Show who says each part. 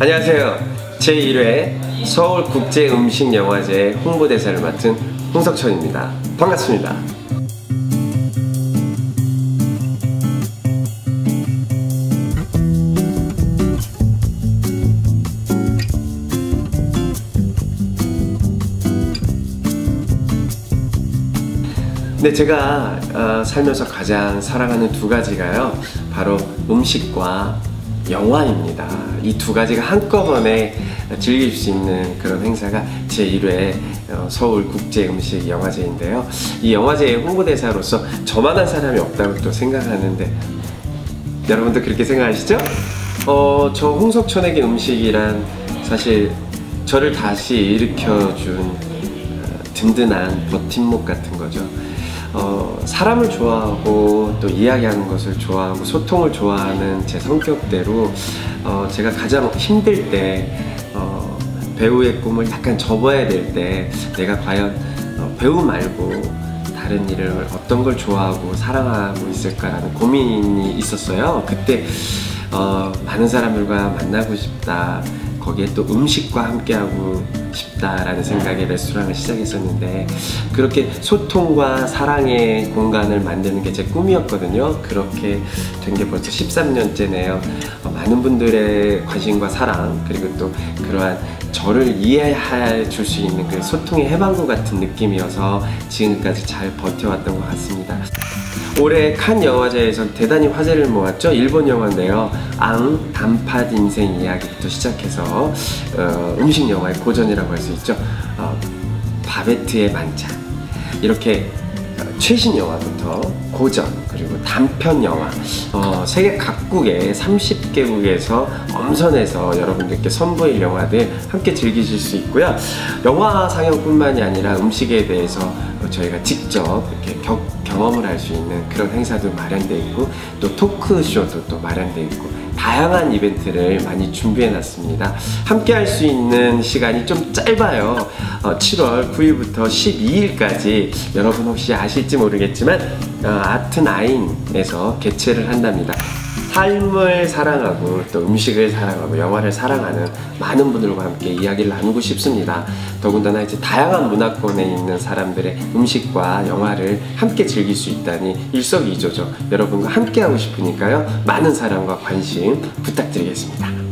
Speaker 1: 안녕하세요. 제1회 서울국제음식영화제 홍보대사를 맡은 홍석천입니다. 반갑습니다. 네, 제가 어, 살면서 가장 사랑하는 두 가지가요. 바로 음식과 영화입니다. 이 두 가지가 한꺼번에 즐길 수 있는 그런 행사가 제1회 어, 서울국제음식영화제인데요. 이 영화제의 홍보대사로서 저만한 사람이 없다고 또 생각하는데 여러분도 그렇게 생각하시죠? 어, 저 홍석천에게 음식이란 사실 저를 다시 일으켜준 어, 든든한 버팀목 같은 거죠. 어, 사람을 좋아하고 또 이야기하는 것을 좋아하고 소통을 좋아하는 제 성격대로 어, 제가 가장 힘들 때 어, 배우의 꿈을 약간 접어야 될 때 내가 과연 어, 배우 말고 다른 일을 어떤 걸 좋아하고 사랑하고 있을까라는 고민이 있었어요. 그때 어, 많은 사람들과 만나고 싶다. 거기에 또 음식과 함께하고 싶다라는 생각에 레스토랑을 시작했었는데 그렇게 소통과 사랑의 공간을 만드는 게 제 꿈이었거든요. 그렇게 된 게 벌써 13년째네요. 어, 많은 분들의 관심과 사랑 그리고 또 그러한 저를 이해해 줄 수 있는 그 소통의 해방구 같은 느낌이어서 지금까지 잘 버텨왔던 것 같습니다. 올해 칸 영화제에서 대단히 화제를 모았죠. 일본 영화인데요. 앙, 단팥 인생 이야기부터 시작해서 어, 음식 영화의 고전이라 고 할 수 있죠. 어, 바베트의 만찬 이렇게 어, 최신 영화부터 고전 그리고 단편 영화 어, 세계 각국의 30개국에서 엄선해서 여러분들께 선보일 영화들 함께 즐기실 수 있고요 영화 상영뿐만이 아니라 음식에 대해서 저희가 직접 이렇게 겨, 경험을 할 수 있는 그런 행사도 마련되어 있고 또 토크쇼도 또 마련되어 있고 다양한 이벤트를 많이 준비해 놨습니다. 함께 할 수 있는 시간이 좀 짧아요. 어, 7월 9일부터 12일까지 여러분 혹시 아실지 모르겠지만 어, 아트나인에서 개최를 한답니다. 삶을 사랑하고 또 음식을 사랑하고 영화를 사랑하는 많은 분들과 함께 이야기를 나누고 싶습니다. 더군다나 이제 다양한 문화권에 있는 사람들의 음식과 영화를 함께 즐길 수 있다니 일석이조죠. 여러분과 함께 하고 싶으니까요. 많은 사랑과 관심 부탁드리겠습니다.